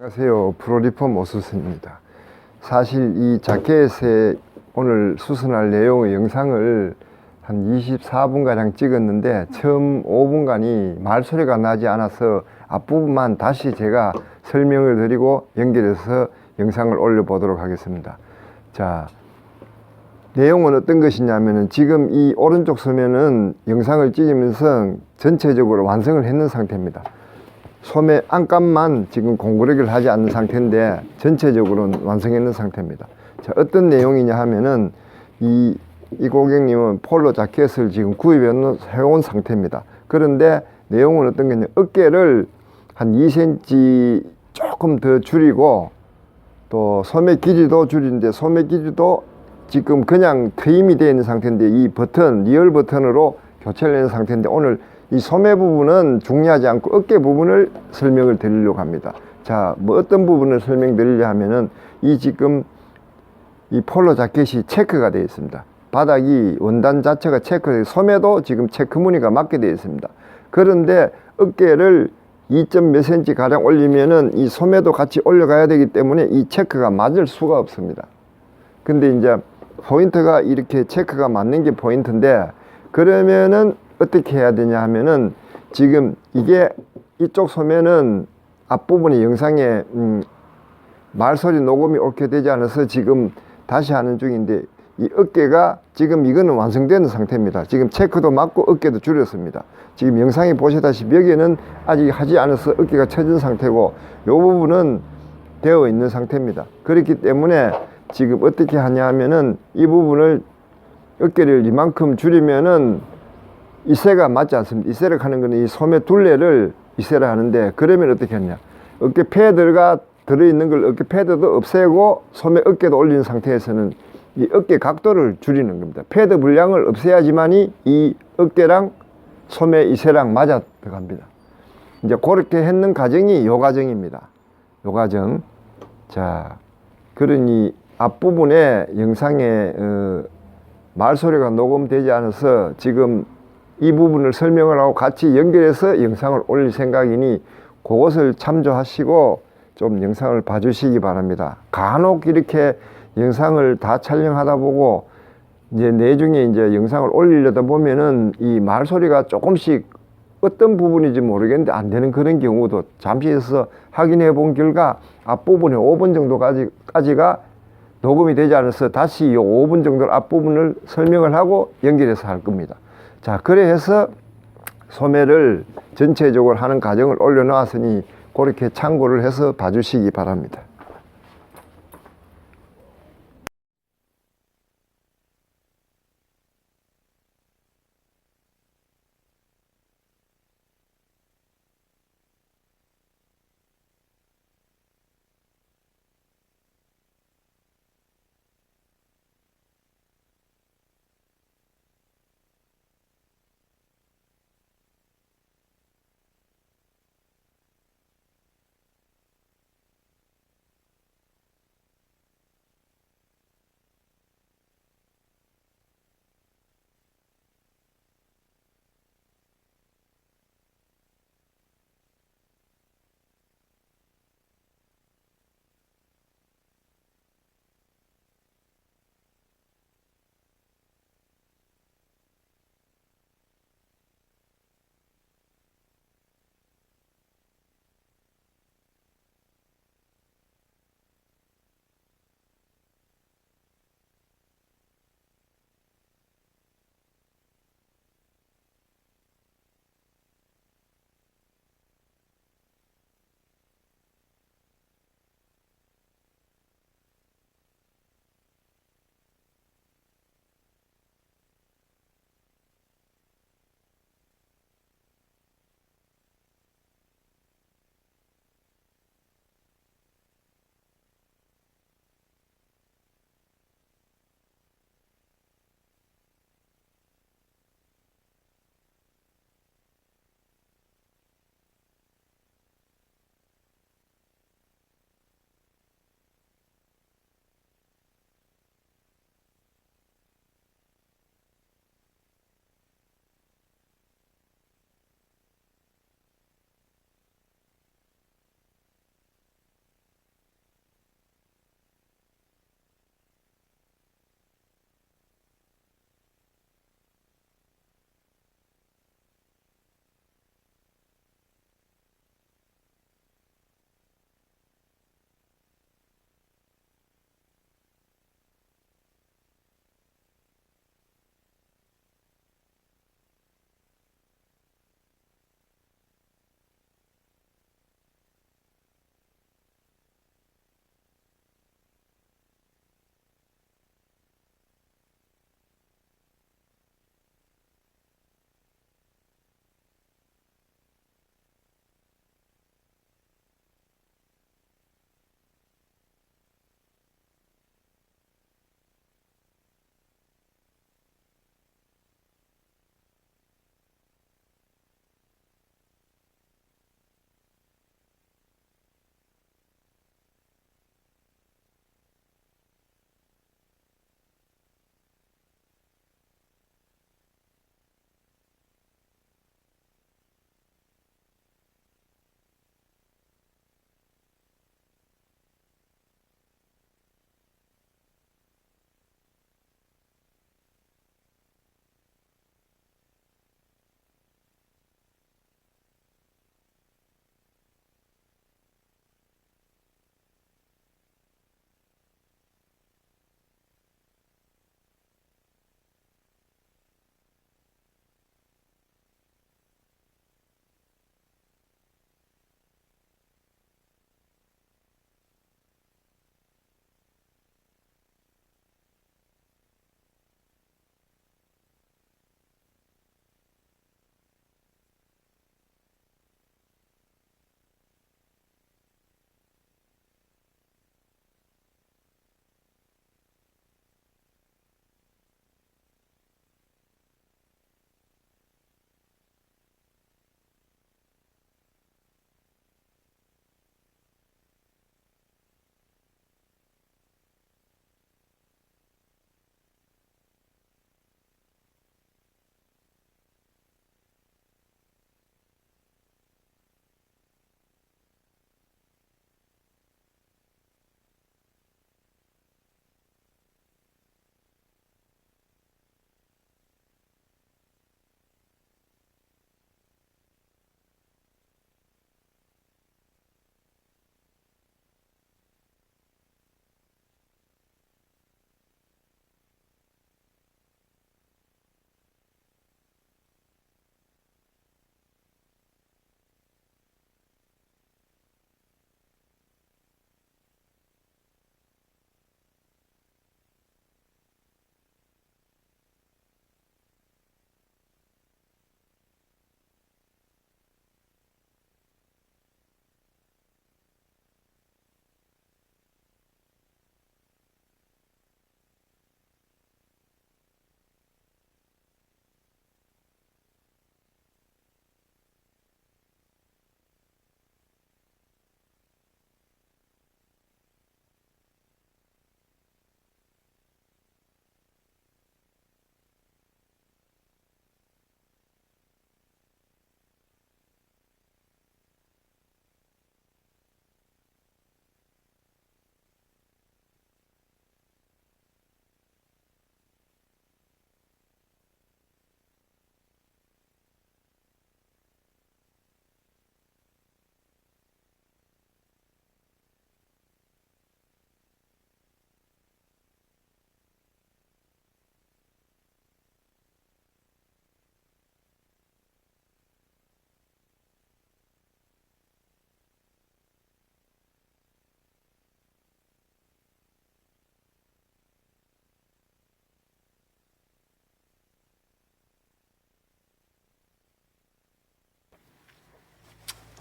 안녕하세요. 프로리폼 오수선입니다. 사실 이 자켓에 오늘 수선할 내용의 영상을 한 24분가량 찍었는데 처음 5분간이 말소리가 나지 않아서 앞부분만 다시 제가 설명을 드리고 연결해서 영상을 올려보도록 하겠습니다. 자, 내용은 어떤 것이냐면은 지금 이 오른쪽 소면은 영상을 찍으면서 전체적으로 완성을 했는 상태입니다. 소매 안감만 지금 공구르기를 하지 않는 상태인데 전체적으로는 완성했는 상태입니다. 자, 어떤 내용이냐 하면은 이, 이 고객님은 폴로 자켓을 지금 구입해 온 상태입니다. 그런데 내용은 어떤 거냐 어깨를 한 2cm 조금 더 줄이고 또 소매 길이도 줄이는데 소매 길이도 지금 그냥 트임이 되어 있는 상태인데 이 버튼 리얼 버튼으로 교체를 하는 상태인데 오늘 이 소매 부분은 중요하지 않고 어깨 부분을 설명을 드리려고 합니다. 자, 뭐 어떤 부분을 설명드리려 하면은 이 지금 이 폴로 자켓이 체크가 되어 있습니다. 바닥이 원단 자체가 체크, 소매도 지금 체크 무늬가 맞게 되어 있습니다. 그런데 어깨를 2점 몇 센치 가량 올리면은 이 소매도 같이 올려가야 되기 때문에 이 체크가 맞을 수가 없습니다. 근데 이제 포인트가 이렇게 체크가 맞는 게 포인트인데 그러면은 어떻게 해야 되냐 하면은 지금 이게 이쪽 소매는 앞부분이 영상에 음 말소리 녹음이 옳게 되지 않아서 지금 다시 하는 중인데 이 어깨가 지금 이거는 완성되는 상태입니다. 지금 체크도 맞고 어깨도 줄였습니다. 지금 영상에 보시다시피 여기는 아직 하지 않아서 어깨가 처진 상태고 이 부분은 되어 있는 상태입니다. 그렇기 때문에 지금 어떻게 하냐 하면은 이 부분을 어깨를 이만큼 줄이면은 이세가 맞지 않습니다. 이세를 하는 거는 이 소매 둘레를 이세를 하는데 그러면 어떻게 하냐. 어깨 패드가 들어있는 걸 어깨 패드도 없애고 소매 어깨도 올리는 상태에서는 이 어깨 각도를 줄이는 겁니다. 패드 분량을 없애야지만이 이 어깨랑 소매 이세랑 맞아 들어갑니다. 이제 그렇게 했는 과정이 요 과정입니다. 요 과정. 자, 그러니 앞부분에 영상에 어, 말소리가 녹음되지 않아서 지금 이 부분을 설명을 하고 같이 연결해서 영상을 올릴 생각이니 그것을 참조하시고 좀 영상을 봐주시기 바랍니다. 간혹 이렇게 영상을 다 촬영하다 보고 이제 내중에 이제 영상을 올리려다 보면은 이 말소리가 조금씩 어떤 부분인지 모르겠는데 안 되는 그런 경우도 잠시 있어서 확인해 본 결과 앞부분에 5분 정도까지가 녹음이 되지 않아서 다시 이 5분 정도 앞부분을 설명을 하고 연결해서 할 겁니다. 자, 그래 해서 소매를 전체적으로 하는 과정을 올려놓았으니 그렇게 참고를 해서 봐주시기 바랍니다.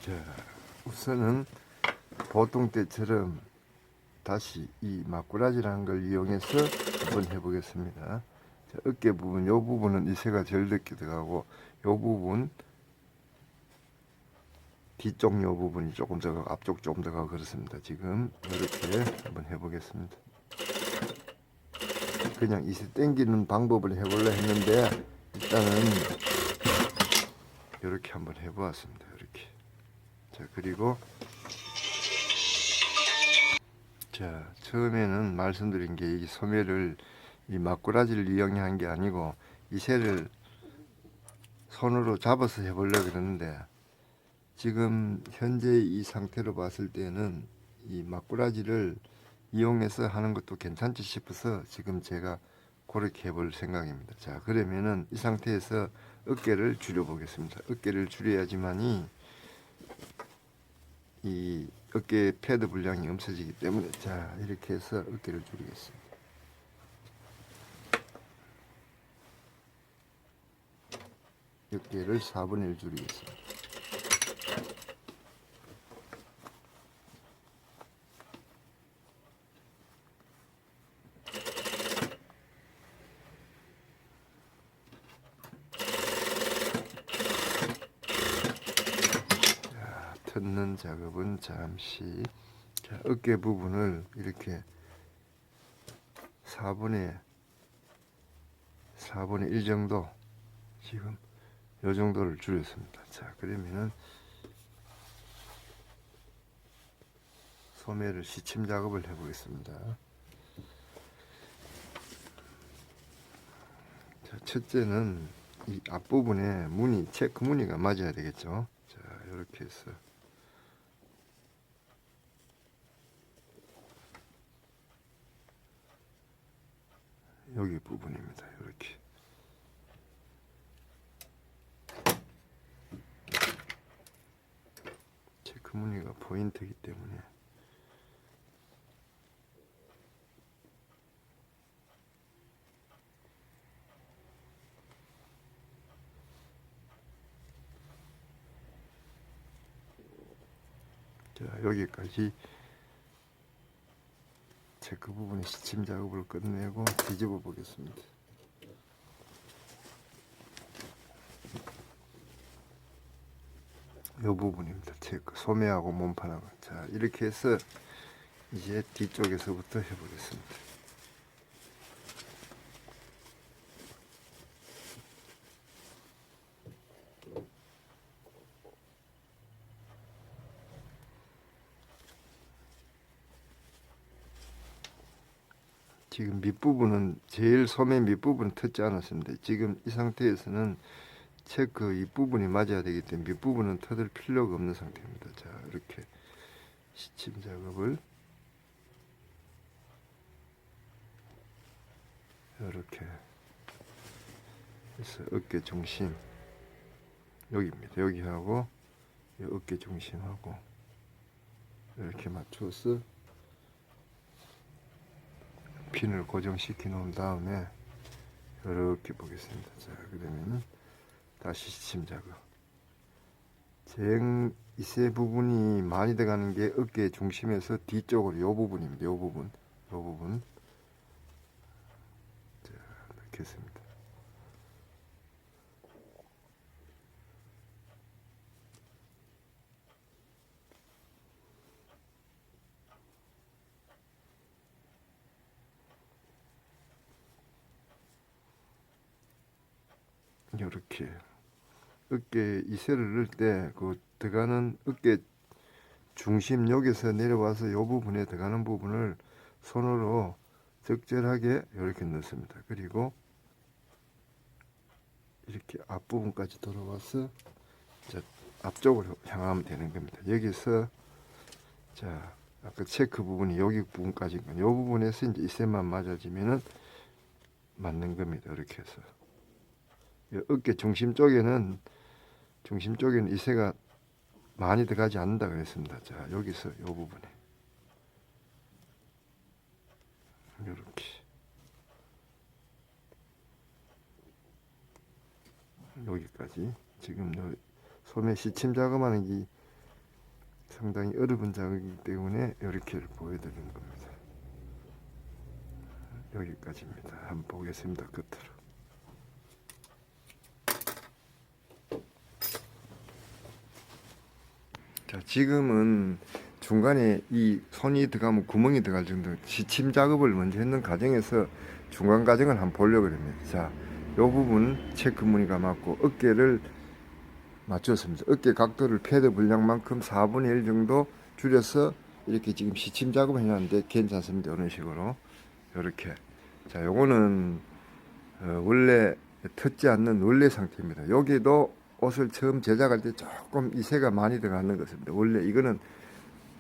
자, 우선은 보통 때처럼 다시 이 막꾸라지라는 걸 이용해서 한번 해보겠습니다. 자, 어깨 부분, 요 부분은 이새가 제일 늦게 들어가고, 요 부분, 뒤쪽 요 부분이 조금 더 가고, 앞쪽 조금 더 가고 그렇습니다. 지금 이렇게 한번 해보겠습니다. 그냥 이새 땡기는 방법을 해보려 했는데, 일단은 이렇게 한번 해보았습니다. 자, 그리고 자, 처음에는 말씀드린 게 이 소매를 이 막꾸라지를 이용한 게 아니고 이 새를 손으로 잡아서 해보려고 그러는데 지금 현재 이 상태로 봤을 때는 이 막꾸라지를 이용해서 하는 것도 괜찮지 싶어서 지금 제가 그렇게 해볼 생각입니다. 자, 그러면은 이 상태에서 어깨를 줄여 보겠습니다. 어깨를 줄여야지만이 이 어깨 패드 분량이 없어지기 때문에 자 이렇게 해서 어깨를 줄이겠습니다. 어깨를 4분의 1 줄이겠습니다. 작업은 잠시 자, 어깨 부분을 이렇게 4분의 4분의 1 정도 지금 요 정도를 줄였습니다. 자 그러면은 소매를 시침 작업을 해보겠습니다. 자, 첫째는 이 앞부분에 무늬 체크 무늬가 맞아야 되겠죠. 자 이렇게 해서 여기 부분입니다. 이렇게. 체크 무늬가 포인트이기 때문에 자 여기까지 체크 부분의 시침 작업을 끝내고 뒤집어 보겠습니다. 이 부분입니다. 체크 소매하고 몸판하고 자 이렇게 해서 이제 뒤쪽에서부터 해보겠습니다. 지금 밑부분은 제일 소매 밑부분 터지 않았습니다. 지금 이 상태에서는 체크 이 부분이 맞아야 되기 때문에 밑부분은 터들 필요가 없는 상태입니다. 자 이렇게 시침 작업을 이렇게 해서 어깨 중심 여기입니다. 여기 하고 이 어깨 중심하고 이렇게 맞춰서 핀을 고정시켜 놓은 다음에 이렇게 보겠습니다. 자, 그러면은 다시 시침 작업. 쟁 이세 부분이 많이 들어가는 게 어깨 중심에서 뒤쪽으로 요 부분입니다. 요 부분, 요 부분. 자, 넣겠습니다. 이렇게 어깨 이새를 넣을 때 그 들어가는 어깨 중심 여기서 내려와서 요 부분에 들어가는 부분을 손으로 적절하게 이렇게 넣습니다. 그리고 이렇게 앞부분까지 돌아와서 자, 앞쪽으로 향하면 되는 겁니다. 여기서 자 아까 체크 부분이 여기 부분까지인 요 부분에서 이제 이새만 맞아지면은 맞는 겁니다. 이렇게 해서. 이 어깨 중심 쪽에는 중심 쪽에는 이새가 많이 들어가지 않는다 그랬습니다. 자 여기서 이 부분에 이렇게 여기까지 지금 요 소매 시침 작업하는 이 상당히 어려운 작업이기 때문에 이렇게 보여드리는 겁니다. 여기까지입니다. 한번 보겠습니다. 끝으로. 자, 지금은 중간에 이 손이 들어가면 구멍이 들어갈 정도 시침 작업을 먼저 했는 과정에서 중간 과정을 한번 보려고 합니다. 자, 요 부분 체크 무늬가 맞고 어깨를 맞췄습니다. 어깨 각도를 패드 분량만큼 4분의 1 정도 줄여서 이렇게 지금 시침 작업을 해놨는데 괜찮습니다. 이런 식으로. 이렇게. 자, 요거는 어, 원래 터지 않는 원래 상태입니다. 여기도 옷을 처음 제작할 때 조금 이세가 많이 들어가는 것입니다. 원래 이거는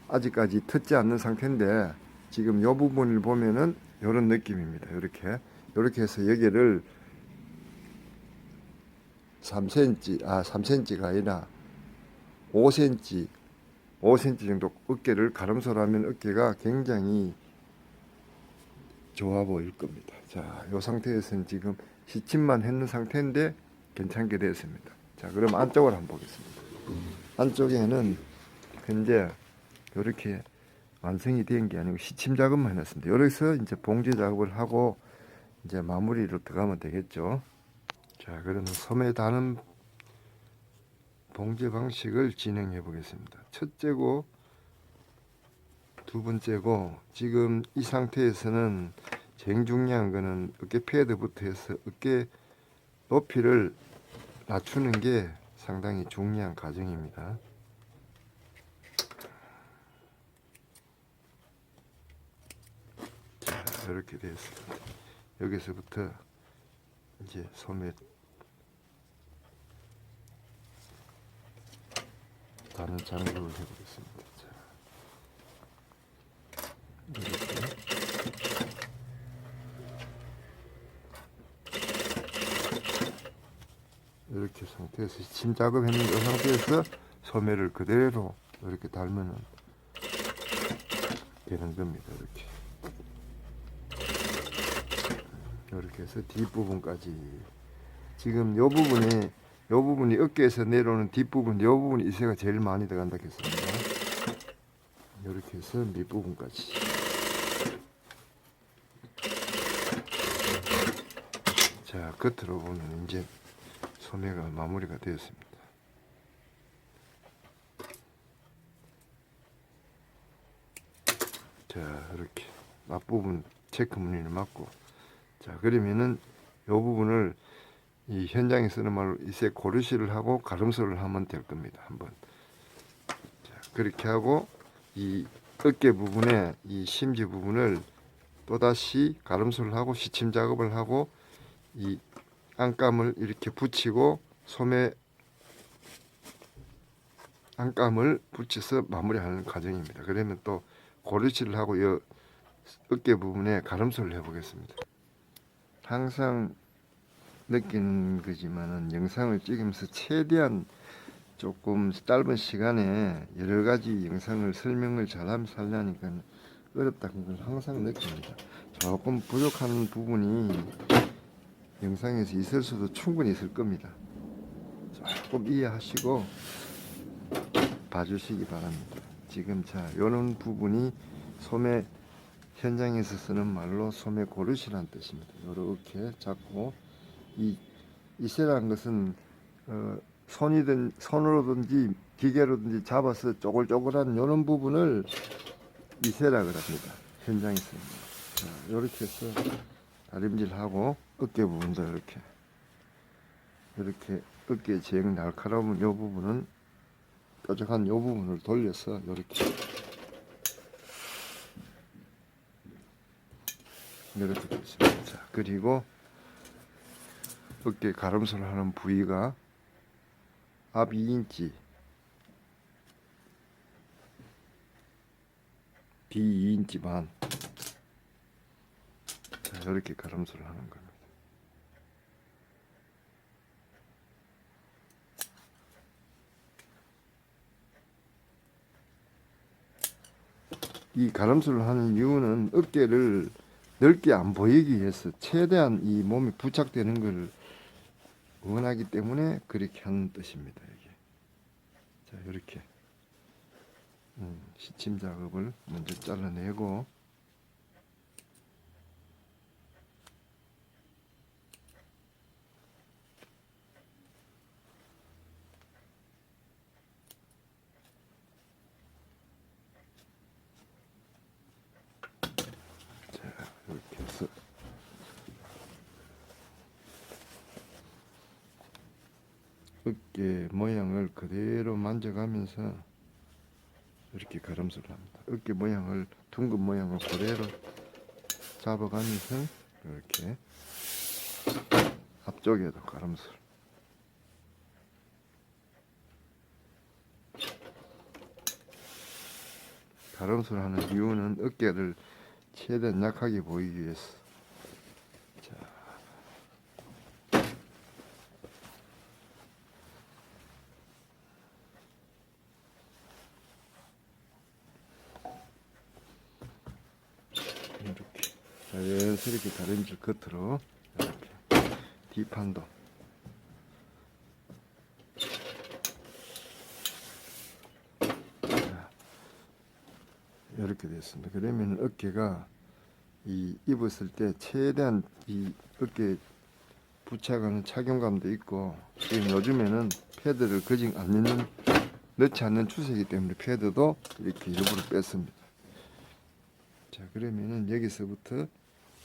아직까지 터지 않는 상태인데 지금 요 부분을 보면은 요런 느낌입니다. 이렇게. 이렇게 해서 여기를 3cm, 아, 3cm가 아니라 5cm, 5cm 정도 어깨를 가름소로 하면 어깨가 굉장히 좋아 보일 겁니다. 자, 이 상태에서는 지금 시침만 했는 상태인데 괜찮게 됐습니다. 자, 그럼 안쪽을 한번 보겠습니다. 안쪽에는 현재 이렇게 완성이 된 게 아니고 시침 작업만 해놨습니다. 여기서 이제 봉제 작업을 하고 이제 마무리로 들어가면 되겠죠. 자, 그러면 소매 다는 봉제 방식을 진행해 보겠습니다. 첫째고 두 번째고 지금 이 상태에서는 제일 중요한 거는 어깨 패드부터 해서 어깨 높이를 낮추는 게 상당히 중요한 과정입니다. 자, 이렇게 되었습니다. 여기서부터 이제 소매 다른 장구를 해보겠습니다. 자, 이렇게 상태에서 침 작업했는 이 상태에서 소매를 그대로 이렇게 달면은 되는 겁니다. 이렇게 이렇게 해서 뒷부분까지 지금 요 부분이 요 부분이 어깨에서 내려오는 뒷부분 요 부분이 이새가 제일 많이 들어간다 했습니다. 이렇게 해서 밑부분까지 자 끝으로 보면 이제 소매가 마무리가 되었습니다. 자 이렇게 앞부분 체크 무늬를 맞고 자 그러면은 요 부분을 이 현장에 쓰는 말로 이새 고르시를 하고 가름소를 하면 될 겁니다. 한번 자 그렇게 하고 이 어깨 부분에 이 심지 부분을 또다시 가름소를 하고 시침 작업을 하고 이 안감을 이렇게 붙이고 소매 안감을 붙여서 마무리하는 과정입니다. 그러면 또 고르치를 하고 이 어깨 부분에 가름소를 해보겠습니다. 항상 느끼는 거지만은 영상을 찍으면서 최대한 조금 짧은 시간에 여러 가지 영상을 설명을 잘하면서 하려니까 어렵다는 걸 항상 느낍니다. 조금 부족한 부분이 영상에서 있을 수도 충분히 있을 겁니다. 조금 이해하시고 봐주시기 바랍니다. 지금 자, 요런 부분이 소매 현장에서 쓰는 말로 소매 고르시란 뜻입니다. 요렇게 잡고 이 이세라는 것은 어, 손이든 손으로든지 기계로든지 잡아서 쪼글쪼글한 요런 부분을 이세라 그럽니다. 현장에서 자, 요렇게 해서 다림질하고 어깨 부분도 이렇게 이렇게 어깨 제일 날카로운 요 부분은 뾰족한 요 부분을 돌려서 이렇게 이렇게 됐습니다. 자, 그리고 어깨 가름소를 하는 부위가 앞 2인치 뒤 2인치 반 자, 이렇게 가름소를 하는 겁니다. 이 가름소를 하는 이유는 어깨를 넓게 안 보이기 위해서 최대한 이 몸이 부착되는 걸 원하기 때문에 그렇게 하는 뜻입니다. 이게 자 이렇게 음, 시침 작업을 먼저 잘라내고 자 이렇게 해서 어깨 모양을 그대로 만져가면서 이렇게 가름수를 합니다. 어깨 모양을 둥근 모양을 그대로 잡아가면서 이렇게 앞쪽에도 가름술. 가름술 하는 이유는 어깨를 최대한 약하게 보이기 위해서. 자. 이렇게 자연스럽게 다림질 끝으로 이렇게 뒷판도 자, 이렇게 됐습니다. 그러면 어깨가 이 입었을 때 최대한 이 어깨 부착하는 착용감도 있고 지금 요즘에는 패드를 거진 안 넣는 넣지 않는 추세이기 때문에 패드도 이렇게 일부러 뺐습니다. 자 그러면은 여기서부터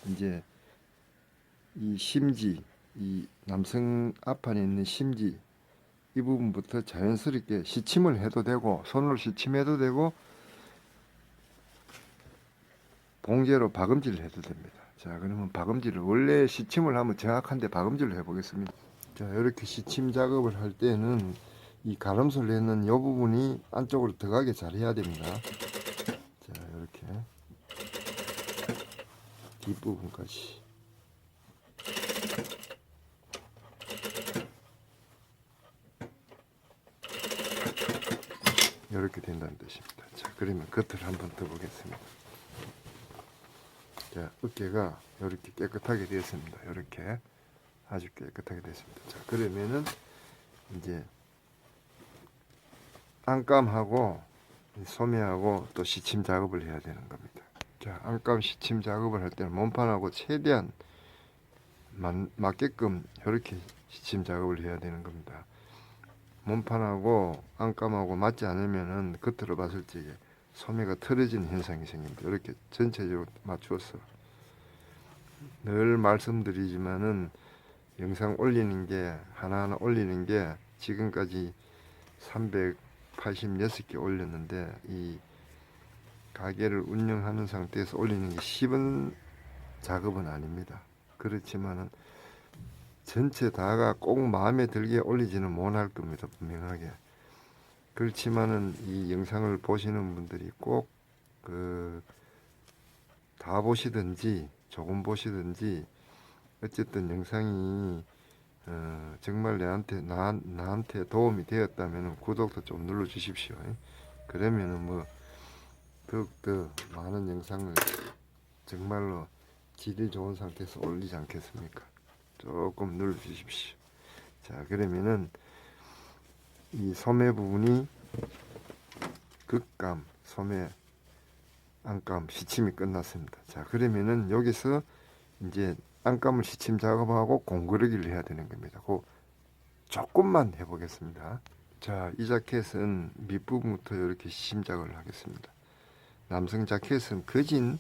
이제 이 심지 이 남성 앞판에 있는 심지 이 부분부터 자연스럽게 시침을 해도 되고 손으로 시침해도 되고 봉제로 박음질을 해도 됩니다. 자 그러면 박음질을 원래 시침을 하면 정확한데 박음질을 해보겠습니다. 자 이렇게 시침 작업을 할 때는 이 가름술 내는 이 부분이 안쪽으로 들어가게 잘 해야 됩니다. 자 이렇게 뒷부분까지 이렇게 된다는 뜻입니다. 자, 그러면 겉을 한번 더 보겠습니다. 자, 어깨가 이렇게 깨끗하게 되었습니다. 이렇게 아주 깨끗하게 됐습니다. 자, 그러면은 이제 안감하고 이 소매하고 또 시침 작업을 해야 되는 겁니다. 자, 안감 시침 작업을 할 때는 몸판하고 최대한 맞, 맞게끔 이렇게 시침 작업을 해야 되는 겁니다. 몸판하고 안감하고 맞지 않으면은 겉으로 봤을 적에 소매가 틀어지는 현상이 생깁니다. 이렇게 전체적으로 맞추어서 늘 말씀드리지만은 영상 올리는 게 하나하나 올리는 게 지금까지 386개 올렸는데 이 가게를 운영하는 상태에서 올리는 게 쉬운 작업은 아닙니다. 그렇지만은 전체 다가 꼭 마음에 들게 올리지는 못할 겁니다. 분명하게. 그렇지만은 이 영상을 보시는 분들이 꼭 그 다 보시든지 조금 보시든지 어쨌든 영상이 어, 정말 내한테 나, 나한테 도움이 되었다면 구독도 좀 눌러 주십시오. 그러면은 뭐 더욱더 많은 영상을 정말로 질이 좋은 상태에서 올리지 않겠습니까? 조금 눌러 주십시오. 자, 그러면은 이 소매 부분이 극감, 소매, 안감, 시침이 끝났습니다. 자, 그러면은 여기서 이제 안감을 시침 작업하고 공그르기를 해야 되는 겁니다. 그 조금만 해보겠습니다. 자, 이 자켓은 밑부분부터 이렇게 시침 작업을 하겠습니다. 남성 자켓은 거진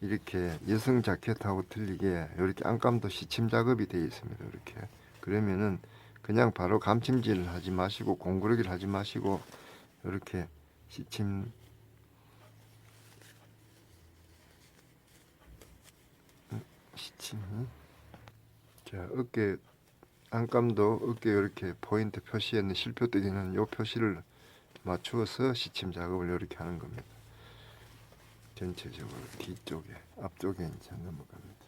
이렇게 여성 자켓하고 틀리게 이렇게 안감도 시침 작업이 되어 있습니다. 이렇게 그러면은 그냥 바로 감침질을 하지 마시고 공구르기를 하지 마시고 이렇게 시침 음, 시침 자 어깨 안감도 어깨 이렇게 포인트 표시에 있는 실표 뜨기는 요 표시를 맞추어서 시침 작업을 이렇게 하는 겁니다. 전체적으로 뒤쪽에 앞쪽에 이제 넘어갑니다.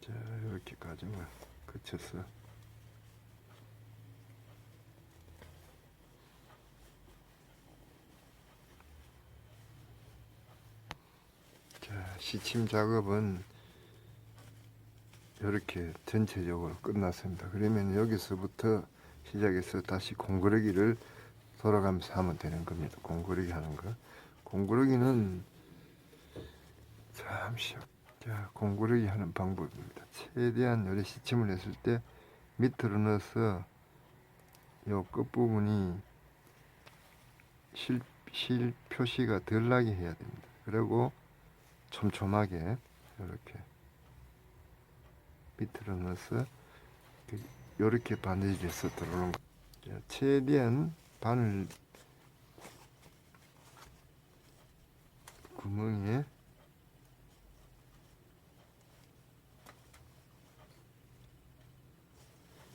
자 이렇게 과정을 거쳐서 자 시침 작업은 이렇게 전체적으로 끝났습니다. 그러면 여기서부터 시작해서 다시 공그러기를 돌아가면서 하면 되는 겁니다. 공그러기 하는 거. 공그러기는 잠시요. 자, 공그러기 하는 방법입니다. 최대한 요리 시침을 했을 때 밑으로 넣어서 요 끝부분이 실, 실 표시가 덜 나게 해야 됩니다. 그리고 촘촘하게 이렇게 밑으로 넣어서 이렇게 바느질해서 들어오는 거. 자, 최대한 바늘 구멍에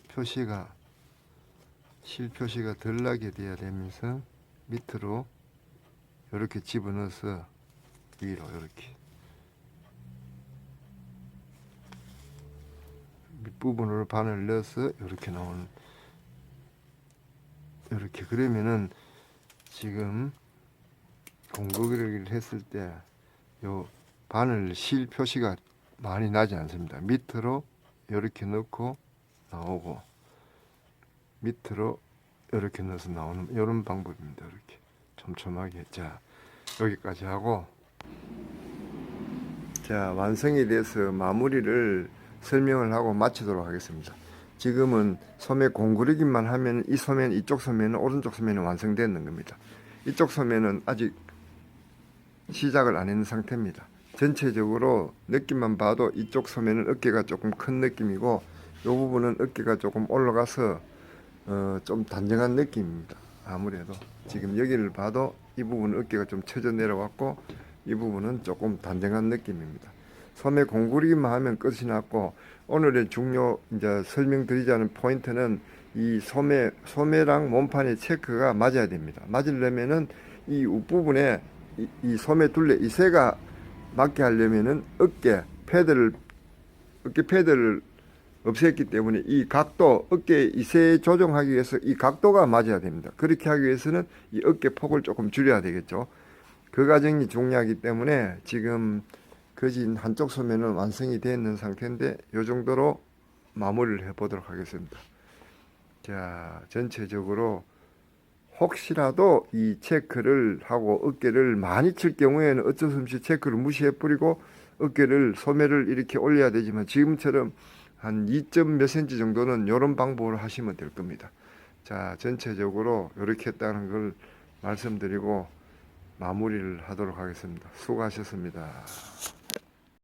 표시가 실 표시가 덜 나게 돼야 되면서 밑으로 이렇게 집어넣어서 위로 이렇게 밑부분으로 바늘 넣어서 이렇게 나오는 이렇게 그러면은 지금 공구기를 했을 때 요 바늘 실 표시가 많이 나지 않습니다. 밑으로 이렇게 넣고 나오고 밑으로 이렇게 넣어서 나오는 이런 방법입니다. 이렇게 촘촘하게 자 여기까지 하고 자 완성이 돼서 마무리를 설명을 하고 마치도록 하겠습니다. 지금은 소매 공구르기만 하면 이 소매는 이쪽 소매는 오른쪽 소매는 완성되는 겁니다. 이쪽 소매는 아직 시작을 안 했는 상태입니다. 전체적으로 느낌만 봐도 이쪽 소매는 어깨가 조금 큰 느낌이고 이 부분은 어깨가 조금 올라가서 어, 좀 단정한 느낌입니다. 아무래도 지금 여기를 봐도 이 부분 어깨가 좀 쳐져 내려왔고 이 부분은 조금 단정한 느낌입니다. 소매 공구리기만 하면 끝이 났고 오늘의 중요 이제 설명드리자는 포인트는 이 소매 소매랑 몸판의 체크가 맞아야 됩니다. 맞으려면은 이 윗부분에 이, 이 소매 둘레 이 새가 맞게 하려면은 어깨 패드를 어깨 패드를 없앴기 때문에 이 각도 어깨 이세 조정하기 위해서 이 각도가 맞아야 됩니다. 그렇게 하기 위해서는 이 어깨 폭을 조금 줄여야 되겠죠. 그 과정이 중요하기 때문에 지금 거진 한쪽 소매는 완성이 되어 있는 상태인데 이 정도로 마무리를 해 보도록 하겠습니다. 자 전체적으로 혹시라도 이 체크를 하고 어깨를 많이 칠 경우에는 어쩔 수 없이 체크를 무시해 버리고 어깨를 소매를 이렇게 올려야 되지만 지금처럼 한 2점 몇 센치 정도는 이런 방법으로 하시면 될 겁니다. 자 전체적으로 이렇게 했다는 걸 말씀드리고 마무리를 하도록 하겠습니다. 수고하셨습니다.